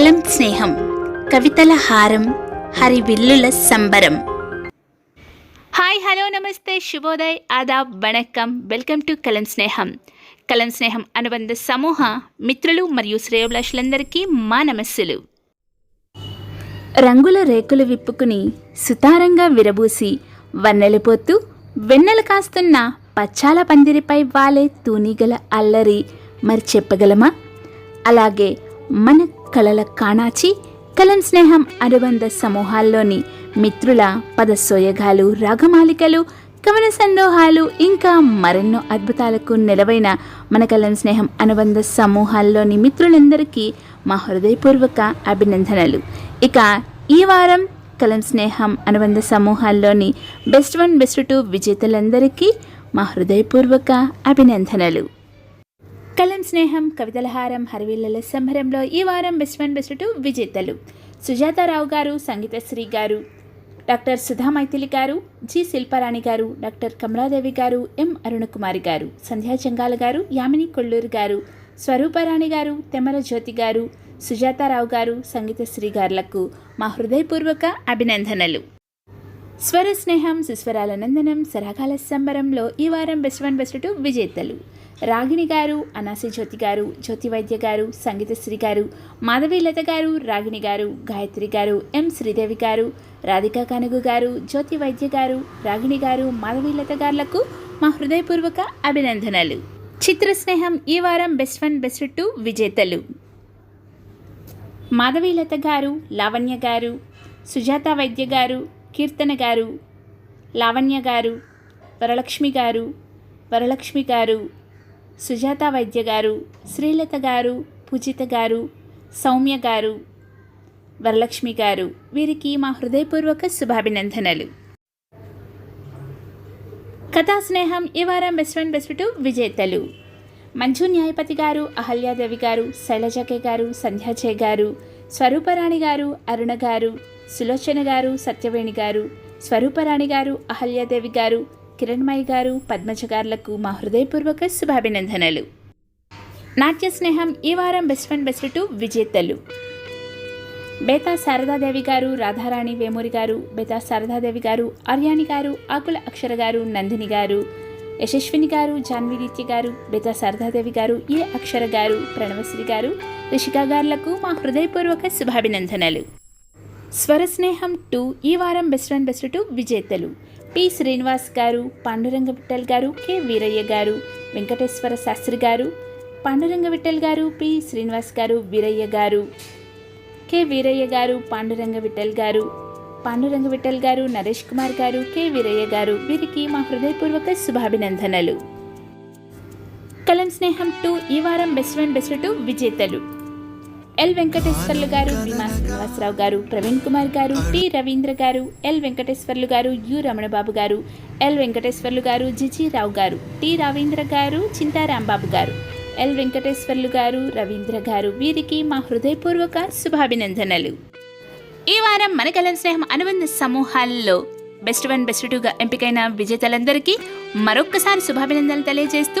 కలం స్నేహం కవితల హారం హరివిల్లుల సంబరం. హాయ్ హలో నమస్తే శుభోదయ్ ఆదాబ్ vanakkam. Welcome to Kalam Sneham. కలం స్నేహం అనుబంధ సమూహ మిత్రులు మరియు శ్రేయోభిలాషులందరికీ మా నమస్సులు. రంగుల రేకులు విప్పుకుని సుతారంగా విరబూసి వన్నెలిపోతూ వెన్నెలు కాస్తున్న పచ్చాల పందిరిపై వాలే తూనీగల అల్లరి మరి చెప్పగలమా? అలాగే మన కళల కాణాచి కలం స్నేహం అనుబంధ సమూహాల్లోని మిత్రుల పదసోయగాలు రాగమాలికలు కవన సందోహాలు ఇంకా మరెన్నో అద్భుతాలకు నెలవైన మన కలం స్నేహం అనుబంధ సమూహాల్లోని మిత్రులందరికీ మా హృదయపూర్వక అభినందనలు. ఇక ఈ వారం కలం స్నేహం అనుబంధ సమూహాల్లోని బెస్ట్ వన్ బెస్ట్ టూ విజేతలందరికీ మా హృదయపూర్వక అభినందనలు. కలం స్నేహం కవితలహారం హరివిల్లల సంబరంలో ఈ వారం బెస్ట్ వన్ బెస్ట్ టూ విజేతలు సుజాతారావు గారు సంగీతశ్రీ గారు. డాక్టర్ సుధా మైథిలి గారు జి శిల్పారాణి గారు డాక్టర్ కమలాదేవి గారు ఎం అరుణకుమారి గారు సంధ్యా చంగాల గారు యామిని కొల్లూరు గారు స్వరూపారాణి గారు తెమర జ్యోతి గారు సుజాతారావు గారు సంగీతశ్రీ గారులకు మా హృదయపూర్వక అభినందనలు. స్వర స్నేహం సుస్వరాల నందనం సరకాల సంబరంలో ఈ వారం బెస్ట్ వన్ బెస్ట్ టూ విజేతలు. రాగిణి గారు అనాసి జ్యోతి గారు జ్యోతి వైద్య గారు సంగీతశ్రీ గారు మాధవీలత గారు రాగిణి గారు గాయత్రి గారు ఎం శ్రీదేవి గారు రాధికా కనుగు గారు జ్యోతి వైద్య గారు రాగిణి గారు మాధవీలత గారులకు మా హృదయపూర్వక అభినందనలు. చిత్ర స్నేహం ఈ వారం బెస్ట్ వన్ బెస్ట్ టూ విజేతలు. మాధవీలత గారు లావణ్య గారు సుజాత వైద్య గారు కీర్తన గారు లావణ్య గారు వరలక్ష్మి గారు వరలక్ష్మి గారు సుజాత వైద్య గారు శ్రీలత గారు పూజిత గారు సౌమ్య గారు వరలక్ష్మి గారు. వీరికి మా హృదయపూర్వక శుభాభినందనలు. కథా స్నేహం ఈ వారం బెస్ట్ ఫ్రెండ్ బెస్ట్ టూ విజేతలు. మంజు న్యాయపతి గారు అహల్యాదేవి గారు శైలజకే గారు సంధ్యాచే గారు స్వరూపరాణి గారు అరుణ గారు సులోచన గారు సత్యవేణి గారు స్వరూపరాణి గారు అహల్యాదేవి గారు కిరణ్మయి గారు పద్మజ గారులకు మా హృదయపూర్వక శుభాభినందనలు. నాట్య స్నేహం ఈ వారం బెస్ట్ ఫ్రెండ్ బెస్ట్ టూ విజేతలు బేతా శారదాదేవి గారు రాధారాణి వేమూరి గారు బేతా శారదాదేవి గారు ఆర్యాణి గారు ఆకుల అక్షర గారు నందిని గారు యశస్విని గారు జాన్విదీత్య గారు బేతా శారదాదేవి గారు ఏ అక్షర గారు ప్రణవశ్రీ గారు రిషికా గారులకు మా హృదయపూర్వక శుభాభినందనలు. స్వర స్నేహం టూ ఈ వారం బెస్ట్ అండ్ బెస్ట్ టూ విజేతలు. పి. శ్రీనివాస్ గారు పాండురంగ విఠల్ గారు కె. వీరయ్య గారు వెంకటేశ్వర శాస్త్రి గారు పాండురంగ విఠల్ గారు పి. శ్రీనివాస్ గారు వీరయ్య గారు కె. వీరయ్య గారు పాండురంగ విఠల్ గారు పాండురంగ విఠల్ గారు నరేష్ కుమార్ గారు కె. వీరయ్య గారు వీరికి మా హృదయపూర్వక శుభాభినందనలు. కలం స్నేహం టూ ఈ వారం బెస్ట్ అండ్ బెస్ట్ టూ విజేతలు. ఎల్ వెంకటేశ్వర్లు గారు భీమా శ్రీనివాసరావు గారు ప్రవీణ్ కుమార్ గారు టి రవీంద్ర గారు ఎల్ వెంకటేశ్వర్లు గారు యు రమణబాబు గారు ఎల్ వెంకటేశ్వర్లు గారు జిజిరావు గారు టి రవీంద్ర గారు చింతారాంబాబు గారు. ఎల్ వెంకటేశ్వర్లు గారు రవీంద్ర గారు వీరికి మా హృదయపూర్వక శుభాభినందనలు. ఈ వారం మన కలం స్నేహం అనుబంధ సమూహాల్లో బెస్ట్ వన్ బెస్ట్ టూగా ఎంపికైన విజేతలందరికీ మరొక్కసారి శుభాభినందనలు తెలియజేస్తూ